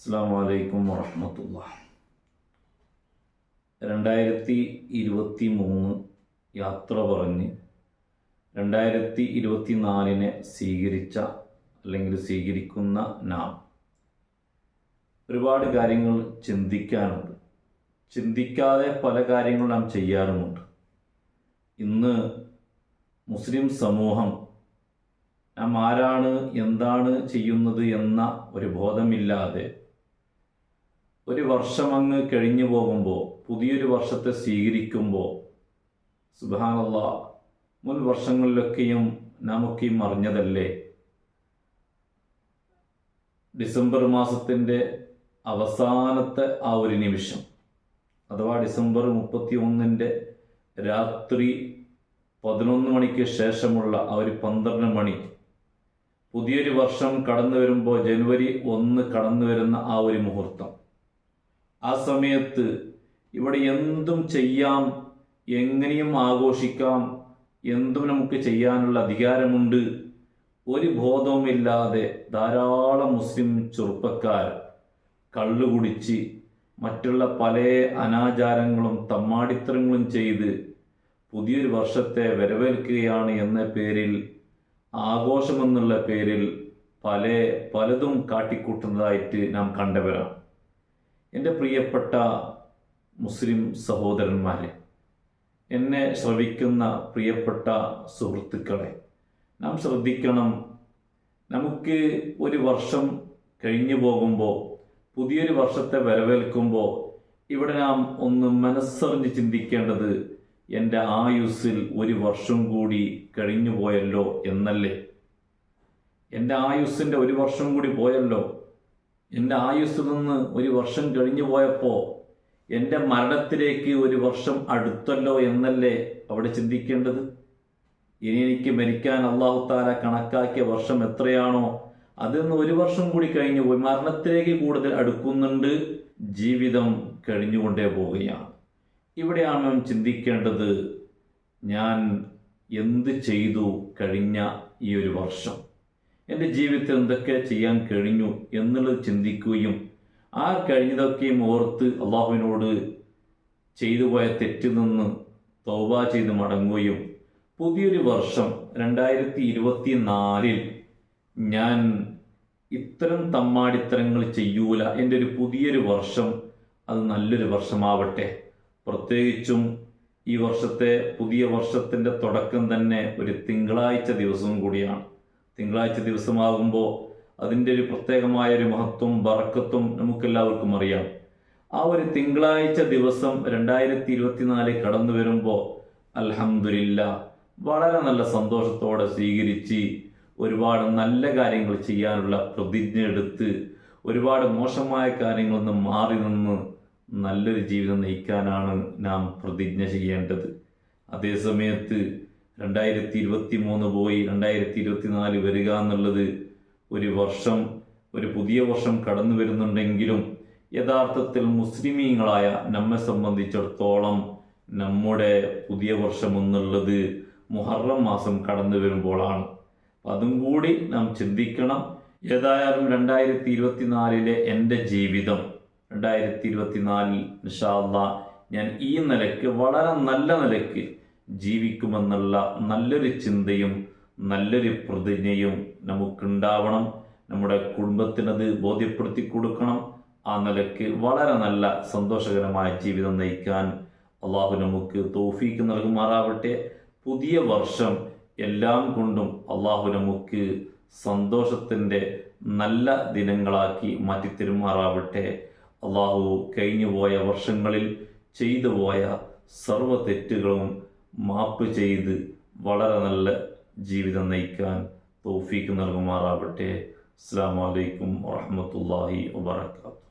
അസ്സാം വലൈക്കും വറഹമത്തുള്ള. രണ്ടായിരത്തി ഇരുപത്തി മൂന്ന് യാത്ര പറഞ്ഞ് രണ്ടായിരത്തി ഇരുപത്തി നാലിനെ സ്വീകരിച്ച അല്ലെങ്കിൽ സ്വീകരിക്കുന്ന നാം ഒരുപാട് കാര്യങ്ങൾ ചിന്തിക്കാനുണ്ട്. ചിന്തിക്കാതെ പല കാര്യങ്ങളും നാം ചെയ്യാറുമുണ്ട്. ഇന്ന് മുസ്ലിം സമൂഹം നാം ആരാണ് എന്താണ് ചെയ്യുന്നത് എന്ന ഒരു ബോധമില്ലാതെ ഒരു വർഷം അങ്ങ് കഴിഞ്ഞു പോകുമ്പോൾ പുതിയൊരു വർഷത്തെ സ്വീകരിക്കുമ്പോൾ സുബാനല്ല മുൻ വർഷങ്ങളിലൊക്കെയും നാമൊക്കെ മറിഞ്ഞതല്ലേ? ഡിസംബർ മാസത്തിന്റെ അവസാനത്തെ ആ ഒരു നിമിഷം അഥവാ ഡിസംബർ മുപ്പത്തി ഒന്നിന്റെ രാത്രി പതിനൊന്ന് മണിക്ക് ശേഷമുള്ള ആ ഒരു പന്ത്രണ്ട് മണി പുതിയൊരു വർഷം കടന്നു വരുമ്പോൾ ജനുവരി ഒന്ന് കടന്നു വരുന്ന ആ ഒരു മുഹൂർത്തം. ആ സമയത്ത് ഇവിടെ എന്തും ചെയ്യാം എങ്ങനെയും ആഘോഷിക്കാം എന്തും നമുക്ക് ചെയ്യാനുള്ള അധികാരമുണ്ട്. ഒരു ബോധവുമില്ലാതെ ധാരാളം മുസ്ലിം ചെറുപ്പക്കാർ കള്ളുകുടിച്ച് മറ്റുള്ള പല അനാചാരങ്ങളും തമ്മാടിത്തരങ്ങളും ചെയ്ത് പുതിയൊരു വർഷത്തെ വരവേൽക്കുകയാണ് എന്ന പേരിൽ ആഘോഷമെന്നുള്ള പേരിൽ പല പലതും കാട്ടിക്കൂട്ടുന്നതായിട്ട് നാം കണ്ടവരാണ്. എന്റെ പ്രിയപ്പെട്ട മുസ്ലിം സഹോദരന്മാരെ എന്നെ ശ്രവിക്കുന്ന പ്രിയപ്പെട്ട സുഹൃത്തുക്കളെ നാം ശ്രദ്ധിക്കണം. നമുക്ക് ഒരു വർഷം കഴിഞ്ഞു പോകുമ്പോൾ പുതിയൊരു വർഷത്തെ വരവേൽക്കുമ്പോൾ ഇവിടെ നാം ഒന്ന് മനസ്സറിഞ്ഞ് ചിന്തിക്കേണ്ടത് എന്റെ ആയുസ്സിൽ ഒരു വർഷം കൂടി കഴിഞ്ഞു പോയല്ലോ എന്നല്ലേ? എന്റെ ആയുസ്സിന്റെ ഒരു വർഷം കൂടി പോയല്ലോ? എന്റെ ആയുസ്സിൽ നിന്ന് ഒരു വർഷം കഴിഞ്ഞു പോയപ്പോൾ എന്റെ മരണത്തിലേക്ക് ഒരു വർഷം അടുത്തല്ലോ എന്നല്ലേ അവിടെ ചിന്തിക്കേണ്ടത്? ഇനി എനിക്ക് മരിക്കാൻ അള്ളാഹു താല കണക്കാക്കിയ വർഷം എത്രയാണോ അതിൽ നിന്ന് ഒരു വർഷം കൂടി കഴിഞ്ഞു പോയി മരണത്തിലേക്ക് കൂടുതൽ അടുക്കുന്നുണ്ട് ജീവിതം കഴിഞ്ഞുകൊണ്ടേ പോവുകയാണ്. ഇവിടെയാണ് നാം ചിന്തിക്കേണ്ടത് ഞാൻ എന്ത് ചെയ്തു കഴിഞ്ഞ ഈ ഒരു വർഷം? എന്റെ ജീവിതത്തിൽ എന്തൊക്കെ ചെയ്യാൻ കഴിഞ്ഞു എന്നുള്ളത് ചിന്തിക്കുകയും ആ കഴിഞ്ഞതൊക്കെയും ഓർത്ത് അള്ളാഹുവിനോട് ചെയ്തു പോയ തെറ്റിൽ നിന്ന് തൗബ ചെയ്ത് മടങ്ങുകയും പുതിയൊരു വർഷം രണ്ടായിരത്തി ഇരുപത്തി നാലിൽ ഞാൻ ഇത്തരം തമ്മാടിത്തരങ്ങൾ ചെയ്യൂല. എന്റെ ഒരു പുതിയൊരു വർഷം അത് നല്ലൊരു വർഷമാവട്ടെ. പ്രത്യേകിച്ചും ഈ വർഷത്തെ പുതിയ വർഷത്തിന്റെ തുടക്കം തന്നെ ഒരു തിങ്കളാഴ്ച ദിവസവും കൂടിയാണ്. തിങ്കളാഴ്ച ദിവസമാകുമ്പോൾ അതിന്റെ ഒരു പ്രത്യേകമായ ഒരു മഹത്വം ബറക്കത്വം നമുക്കെല്ലാവർക്കും അറിയാം. ആ ഒരു തിങ്കളാഴ്ച ദിവസം രണ്ടായിരത്തി ഇരുപത്തിനാല് കടന്നു വരുമ്പോൾ അലഹമില്ല വളരെ നല്ല സന്തോഷത്തോടെ സ്വീകരിച്ച് ഒരുപാട് നല്ല കാര്യങ്ങൾ ചെയ്യാനുള്ള പ്രതിജ്ഞ എടുത്ത് ഒരുപാട് മോശമായ കാര്യങ്ങളിൽ നിന്ന് മാറി നിന്ന് നല്ലൊരു ജീവിതം നയിക്കാനാണ് നാം പ്രതിജ്ഞ ചെയ്യേണ്ടത്. അതേ സമയത്ത് രണ്ടായിരത്തി ഇരുപത്തി മൂന്ന് പോയി രണ്ടായിരത്തി ഇരുപത്തി നാല് വരിക എന്നുള്ളത് ഒരു വർഷം ഒരു പുതിയ വർഷം കടന്നു വരുന്നുണ്ടെങ്കിലും യഥാർത്ഥത്തിൽ മുസ്ലിമീങ്ങളായ നമ്മെ സംബന്ധിച്ചിടത്തോളം നമ്മുടെ പുതിയ വർഷം എന്നുള്ളത് മുഹറം മാസം കടന്നു വരുമ്പോഴാണ്. അതും കൂടി നാം ചിന്തിക്കണം ഏതായാലും രണ്ടായിരത്തി ഇരുപത്തിനാലിലെ എന്റെ ജീവിതം രണ്ടായിരത്തി ഇരുപത്തിനാലിൽ നിഷാല്ല ഞാൻ ഈ നിലയ്ക്ക് വളരെ നല്ല നിലയ്ക്ക് ജീവിക്കുമെന്നുള്ള നല്ലൊരു ചിന്തയും നല്ലൊരു പ്രതിജ്ഞയും നമുക്കുണ്ടാവണം. നമ്മുടെ കുടുംബത്തിനത് ബോധ്യപ്പെടുത്തി കൊടുക്കണം. ആ നിലയ്ക്ക് വളരെ നല്ല സന്തോഷകരമായ ജീവിതം നയിക്കാൻ അള്ളാഹു നമുക്ക് തോഫീക്ക് നൽകുമാറാവട്ടെ. പുതിയ വർഷം എല്ലാം കൊണ്ടും അള്ളാഹു നമുക്ക് സന്തോഷത്തിന്റെ നല്ല ദിനങ്ങളാക്കി മാറ്റിത്തരുമാറാവട്ടെ. അള്ളാഹു കഴിഞ്ഞുപോയ വർഷങ്ങളിൽ ചെയ്തു പോയ സർവ തെറ്റുകളും മാപ്പ് ചെയ്ത് വളരെ നല്ല ജീവിതം നയിക്കാൻ തോഫീക്ക് നൽകുമാറാവട്ടെ. അസ്സാം വലൈക്കും വാഹമത്തല്ലാഹി വാബർക്കാത്തു